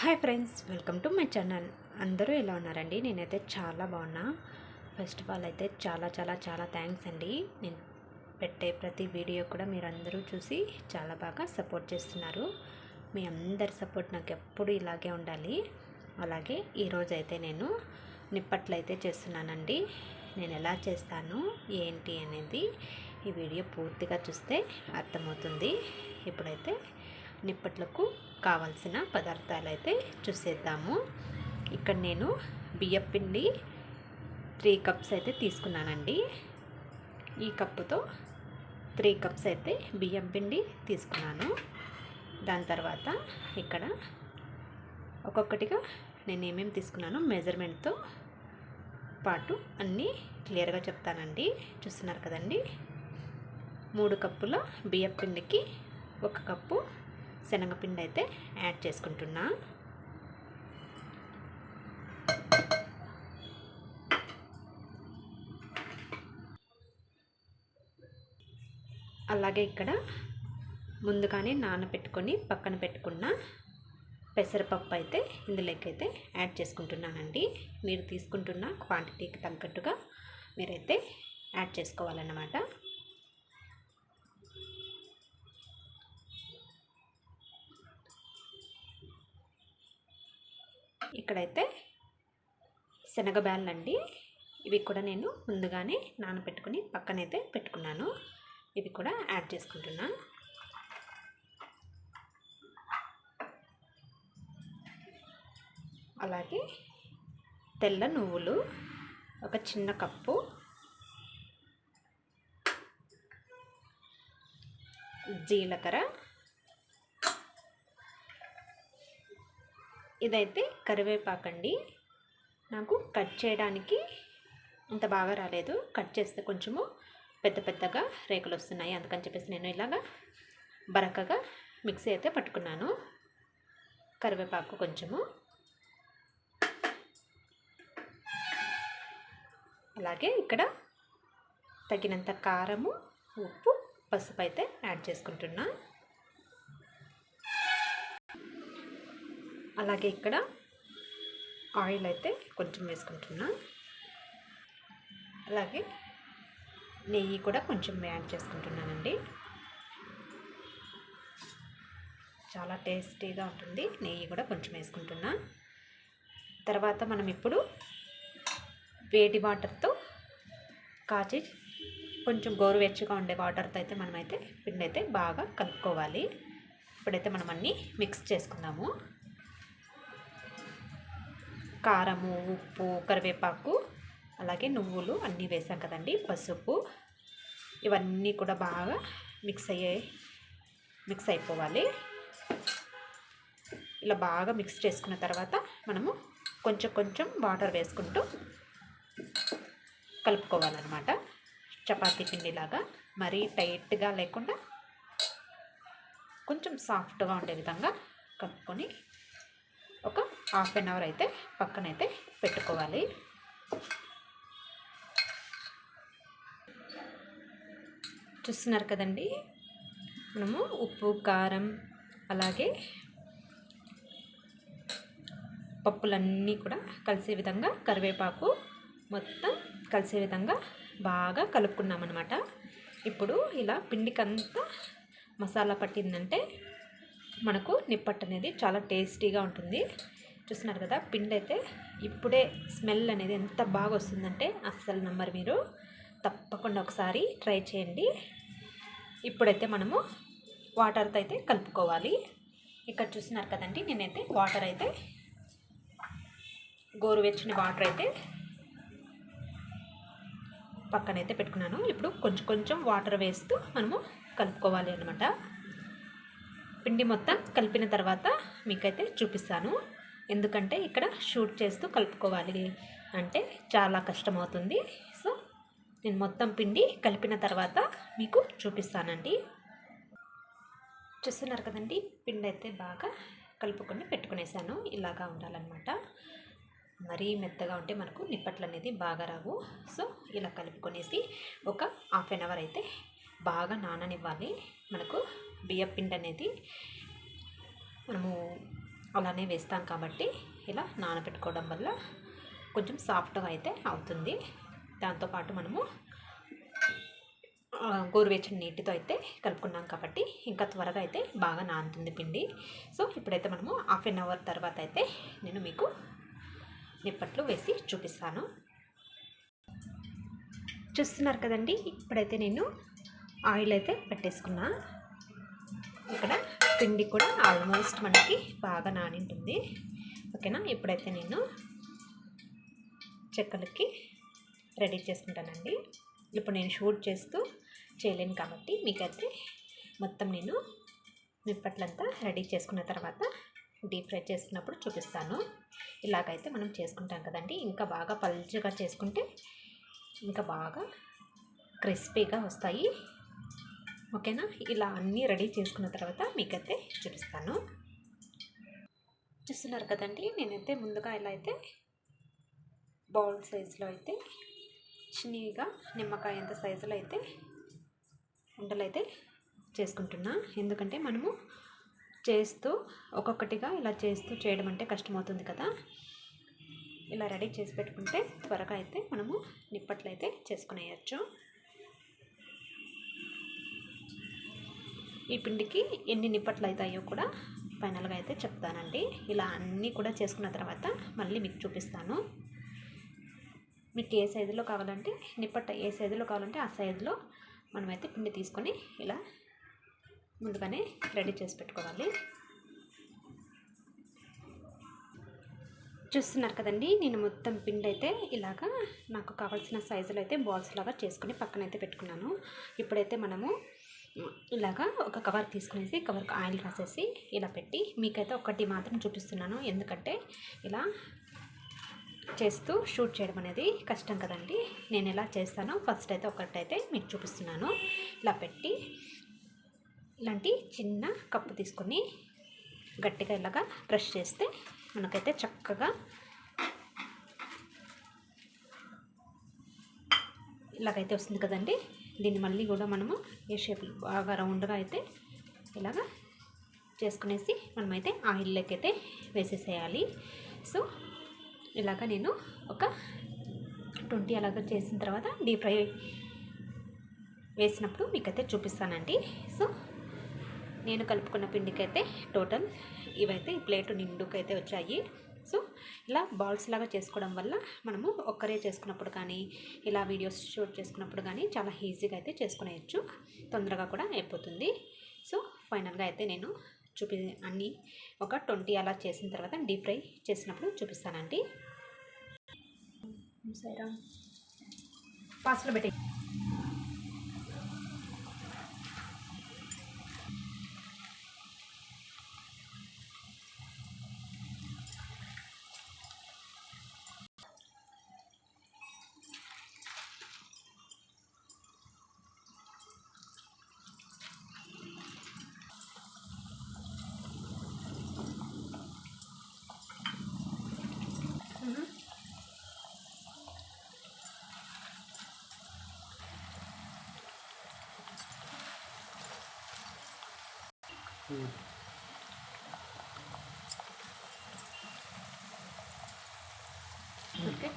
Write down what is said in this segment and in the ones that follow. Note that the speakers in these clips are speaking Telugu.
Hi friends welcome to my channel. అందరూ ఎలా ఉన్నారండి? నేనైతే చాలా బాగున్నా. ఫస్ట్ ఆఫ్ ఆల్ అయితే చాలా చాలా చాలా థ్యాంక్స్ అండి. నేను పెట్టే ప్రతి వీడియో కూడా మీరు అందరూ చూసి చాలా బాగా సపోర్ట్ చేస్తున్నారు. మీ అందరి సపోర్ట్ నాకు ఎప్పుడు ఇలాగే ఉండాలి. అలాగే ఈరోజు అయితే నేను నిప్పట్లు అయితే చేస్తున్నానండి. నేను ఎలా చేస్తాను ఏంటి అనేది ఈ వీడియో పూర్తిగా చూస్తే అర్థమవుతుంది. ఇప్పుడైతే నిప్పట్లకు కావాల్సిన పదార్థాలు అయితే చూసేద్దాము. ఇక్కడ నేను బియ్యం పిండి త్రీ కప్స్ అయితే తీసుకున్నానండి. ఈ కప్పుతో త్రీ కప్స్ అయితే బియ్యం పిండి తీసుకున్నాను. దాని తర్వాత ఇక్కడ ఒక్కొక్కటిగా నేను ఏమేమి తీసుకున్నాను మెజర్మెంట్తో పాటు అన్నీ క్లియర్గా చెప్తానండి. చూస్తున్నారు కదండి? మూడు కప్పుల బియ్యం పిండికి ఒక కప్పు శనగపిండి అయితే యాడ్ చేసుకుంటున్నా. అలాగే ఇక్కడ ముందుగానే నానబెట్టుకొని పక్కన పెట్టుకున్న పెసరపప్పు అయితే ఇందులోకి అయితే యాడ్ చేసుకుంటున్నానండి. మీరు తీసుకుంటున్న క్వాంటిటీకి తగ్గట్టుగా మీరైతే యాడ్ చేసుకోవాలన్నమాట. ఇక్కడైతే శనగబ్యాలండి ఇవి కూడా నేను ముందుగానే నానబెట్టుకుని పక్కనైతే పెట్టుకున్నాను. ఇవి కూడా యాడ్ చేసుకుంటున్నా. అలాగే తెల్ల నువ్వులు ఒక చిన్న కప్పు జీలకర్ర ఇదైతే కరివేపాకండి. నాకు కట్ చేయడానికి అంత బాగా రాలేదు. కట్ చేస్తే కొంచెము పెద్ద పెద్దగా రేకులు వస్తున్నాయి. అందుకని చెప్పేసి నేను ఇలాగా బరకగా మిక్సీ అయితే పట్టుకున్నాను. కరివేపాకు కొంచెము. అలాగే ఇక్కడ తగినంత కారము ఉప్పు పసుపు అయితే యాడ్ చేసుకుంటున్నా. అలాగే ఇక్కడ ఆయిల్ అయితే కొంచెం వేసుకుంటున్నా. అలాగే నెయ్యి కూడా కొంచెం యాడ్ చేసుకుంటున్నానండి. చాలా టేస్టీగా ఉంటుంది. నెయ్యి కూడా కొంచెం వేసుకుంటున్నా. తర్వాత మనం ఇప్పుడు వేడి వాటర్తో కాచి కొంచెం గోరువెచ్చగా ఉండే వాటర్తో అయితే మనమైతే పిండి అయితే బాగా కలుపుకోవాలి. ఇప్పుడైతే మనం అన్నీ మిక్స్ చేసుకుందాము. కారము ఉప్పు కరివేపాకు అలాగే నువ్వులు అన్నీ వేసాం కదండి పసుపు. ఇవన్నీ కూడా బాగా మిక్స్ అయ్యే మిక్స్ అయిపోవాలి. ఇలా బాగా మిక్స్ చేసుకున్న తర్వాత మనము కొంచెం కొంచెం వాటర్ వేసుకుంటూ కలుపుకోవాలన్నమాట. చపాతీ పిండిలాగా మరీ టైట్గా లేకుండా కొంచెం సాఫ్ట్గా ఉండే విధంగా కలుపుకొని ఒక హాఫ్ అన్ అవర్ అయితే పక్కనైతే పెట్టుకోవాలి. చూస్తున్నారు కదండి? మనము ఉప్పు కారం అలాగే పప్పులన్నీ కూడా కలిసే విధంగా కరివేపాకు మొత్తం కలిసే విధంగా బాగా కలుపుకున్నామన్నమాట. ఇప్పుడు ఇలా పిండికంతా మసాలా పట్టిందంటే మనకు నిప్పట్టు అనేది చాలా టేస్టీగా ఉంటుంది. చూస్తున్నారు కదా పిండి అయితే ఇప్పుడే స్మెల్ అనేది ఎంత బాగా వస్తుందంటే అస్సలు నమ్మరు మీరు. తప్పకుండా ఒకసారి ట్రై చేయండి. ఇప్పుడైతే మనము వాటర్తో అయితే కలుపుకోవాలి. ఇక్కడ చూస్తున్నారు కదండి నేనైతే వాటర్ అయితే గోరువెచ్చని వాటర్ అయితే పక్కనైతే పెట్టుకున్నాను. ఇప్పుడు కొంచెం కొంచెం వాటర్ వేస్తూ మనము కలుపుకోవాలి అనమాట పిండి మొత్తం కలిపిన తర్వాత మీకైతే చూపిస్తాను. ఎందుకంటే ఇక్కడ షూట్ చేస్తూ కలుపుకోవాలి అంటే చాలా కష్టమవుతుంది. సో నేను మొత్తం పిండి కలిపిన తర్వాత మీకు చూపిస్తానండి. చూస్తున్నారు కదండి పిండి అయితే బాగా కలుపుకొని పెట్టుకునేసాను. ఇలాగా ఉండాలన్నమాట. మరీ మెత్తగా ఉంటే మనకు నిప్పట్లు అనేది బాగా రావు. సో ఇలా కలుపుకొనేసి ఒక హాఫ్ అన్ అవర్ అయితే బాగా నాననివ్వాలి. మనకు బియ్యం పిండి అనేది మనము అలానే వేస్తాం కాబట్టి ఇలా నానబెట్టుకోవడం వల్ల కొంచెం సాఫ్ట్గా అయితే అవుతుంది. దాంతోపాటు మనము గోరువెచ్చని నీటితో అయితే కలుపుకున్నాం కాబట్టి ఇంకా త్వరగా అయితే బాగా నానుతుంది పిండి. సో ఇప్పుడైతే మనము హాఫ్ అన్ అవర్ తర్వాత అయితే నేను మీకు నిప్పట్లు వేసి చూపిస్తాను. చూస్తున్నారు కదండి? ఇప్పుడైతే నేను ఆయిల్ అయితే పెట్టేసుకున్నా. ఇక్కడ పిండి కూడా ఆల్మోస్ట్ మనకి బాగా నానింటుంది. ఓకేనా? ఇప్పుడైతే నేను చెక్కలకి రెడీ చేసుకుంటానండి. ఇప్పుడు నేను షూట్ చేస్తూ చేయలేను కాబట్టి మీకైతే మొత్తం నేను నిప్పట్లంతా రెడీ చేసుకున్న తర్వాత డీప్ ఫ్రై చేసుకున్నప్పుడు చూపిస్తాను. ఇలాగైతే మనం చేసుకుంటాం కదండి. ఇంకా బాగా పల్చగా చేసుకుంటే ఇంకా బాగా క్రిస్పీగా వస్తాయి. ఓకేనా? ఇలా అన్నీ రెడీ చేసుకున్న తర్వాత మీకైతే చూపిస్తాను. చూస్తున్నారు కదండి నేనైతే ముందుగా ఇలా అయితే బౌల్ సైజులో అయితే చిన్నగా నిమ్మకాయ అంత సైజులో అయితే ఉండలు అయితే చేసుకుంటున్నా. ఎందుకంటే మనము చేస్తూ ఒక్కొక్కటిగా ఇలా చేస్తూ చేయడం అంటే కష్టమవుతుంది కదా. ఇలా రెడీ చేసి పెట్టుకుంటే త్వరగా అయితే మనము నిప్పట్లు అయితే చేసుకునేయచ్చు. ఈ పిండికి ఎన్ని నిప్పట్లు అవుతాయో కూడా ఫైనల్గా అయితే చెప్తానండి. ఇలా అన్నీ కూడా చేసుకున్న తర్వాత మళ్ళీ మీకు చూపిస్తాను. మీకు ఏ సైజులో కావాలంటే నిప్పట్ట ఏ సైజులో కావాలంటే ఆ సైజులో మనమైతే పిండి తీసుకొని ఇలా ముందుగానే రెడీ చేసి పెట్టుకోవాలి. చూస్తున్నారు కదండి నేను మొత్తం పిండి అయితే ఇలాగా నాకు కావాల్సిన సైజులో అయితే బాల్స్ లాగా చేసుకుని పక్కన అయితే పెట్టుకున్నాను. ఇప్పుడైతే మనము ఇలాగా ఒక కవర్ తీసుకునేసి కవర్కి ఆయిల్ రాసేసి ఇలా పెట్టి మీకైతే ఒకటి మాత్రం చూపిస్తున్నాను. ఎందుకంటే ఇలా చేస్తూ షూట్ చేయడం అనేది కష్టం కదండి. నేను ఎలా చేస్తానో ఫస్ట్ అయితే ఒకటైతే మీకు చూపిస్తున్నాను. ఇలా పెట్టి ఇలాంటి చిన్న కప్పు తీసుకొని గట్టిగా ఇలాగా బ్రష్ చేస్తే మనకైతే చక్కగా ఇలాగైతే వస్తుంది కదండి. దీన్ని మళ్ళీ కూడా మనము ఏ షేప్ బాగా రౌండ్గా అయితే ఇలాగా చేసుకునేసి మనమైతే ఆయిల్లోకి అయితే వేసేసేయాలి. సో ఇలాగ నేను ఒక ట్వంటీ అలాగ చేసిన తర్వాత డీప్ ఫ్రై వేసినప్పుడు మీకైతే చూపిస్తానండి. సో నేను కలుపుకున్న పిండికైతే టోటల్ ఇవైతే ఈ ప్లేట్ నిండుకైతే వచ్చాయి. ఇలా బాల్స్ లాగా చేసుకోవడం వల్ల మనము ఒక్కరే చేసుకున్నప్పుడు కానీ ఇలా వీడియోస్ షూట్ చేసుకున్నప్పుడు కానీ చాలా ఈజీగా అయితే చేసుకునేయచ్చు. తొందరగా కూడా అయిపోతుంది. సో ఫైనల్గా అయితే నేను చూపి అన్నీ ఒక ట్వంటీ అలా చేసిన తర్వాత డీప్ ఫ్రై చేసినప్పుడు చూపిస్తానండి. సరే. పాస్లో పెట్టి ఓకే.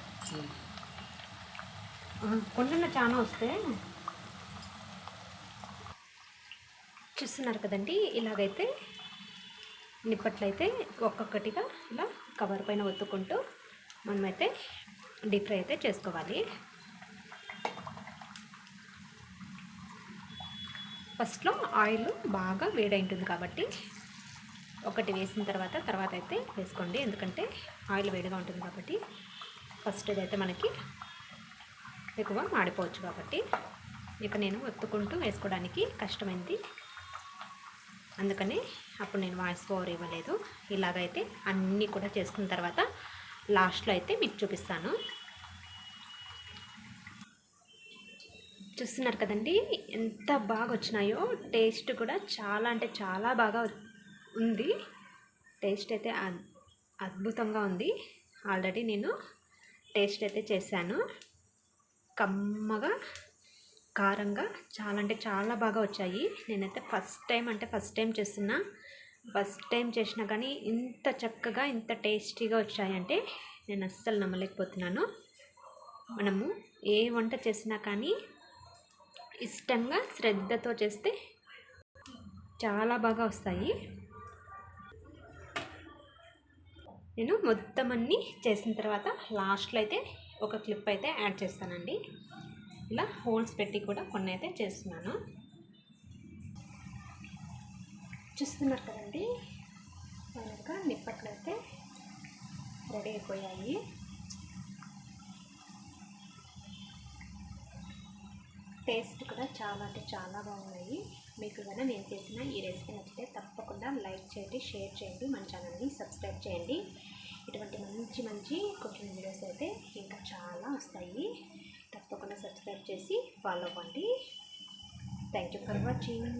కొండ చాలా వస్తే. చూస్తున్నారు కదండి ఇలాగైతే నిప్పట్లయితే ఒక్కొక్కటిగా ఇలా కవర్ పైన ఒత్తుకుంటూ మనమైతే డీప్ ఫ్రై అయితే చేసుకోవాలి. ఫస్ట్లో ఆయిల్ బాగా వేడై ఉంటుంది కాబట్టి ఒకటి వేసిన తర్వాత తర్వాత అయితే వేసుకోండి. ఎందుకంటే ఆయిల్ వేడిగా ఉంటుంది కాబట్టి ఫస్ట్ ఇదైతే మనకి ఎక్కువ మాడిపోవచ్చు కాబట్టి ఇక నేను ఒత్తుకుంటూ వేసుకోవడానికి కష్టమైంది. అందుకని అప్పుడు నేను వాయిస్ ఓవర్ ఇవ్వలేదు. ఇలాగైతే అన్నీ కూడా చేసుకున్న తర్వాత లాస్ట్లో అయితే మీకు చూపిస్తాను. చూస్తున్నారు కదండి ఎంత బాగా వచ్చినాయో టేస్ట్ కూడా చాలా అంటే చాలా బాగా ఉంది. టేస్ట్ అయితే అద్- అద్భుతంగా ఉంది. ఆల్రెడీ నేను టేస్ట్ అయితే చేశాను. కమ్మగా కారంగా చాలా అంటే చాలా బాగా వచ్చాయి. నేనైతే ఫస్ట్ టైం అంటే ఫస్ట్ టైం చేస్తున్నా. ఫస్ట్ టైం చేసినా కానీ ఇంత చక్కగా ఇంత టేస్టీగా వచ్చాయంటే నేను అస్సలు నమ్మలేకపోతున్నాను. మనము ఏ వంట చేసినా కానీ ఇష్టంగా శ్రద్ధతో చేస్తే చాలా బాగా వస్తాయి. నేను మొత్తం అన్నీ చేసిన తర్వాత లాస్ట్లో అయితే ఒక క్లిప్ అయితే యాడ్ చేస్తానండి. ఇలా హోల్స్ పెట్టి కూడా కొన్ని అయితే చేస్తున్నాను. చూస్తున్నారు కదండి? ఇంకా నిప్పట్లు అయితే రెడీ అయిపోయాయి. టేస్ట్ కూడా చాలా అంటే చాలా బాగున్నాయి. మీకు కనుక నేను చేసిన ఈ రెసిపీ నచ్చితే తప్పకుండా లైక్ చేయండి షేర్ చేయండి మన ఛానల్ని సబ్స్క్రైబ్ చేయండి. ఇటువంటి మంచి మంచి కుకింగ్ వీడియోస్ అయితే ఇంకా చాలా వస్తాయి. తప్పకుండా సబ్స్క్రైబ్ చేసి ఫాలో అవ్వండి. Thank you for watching.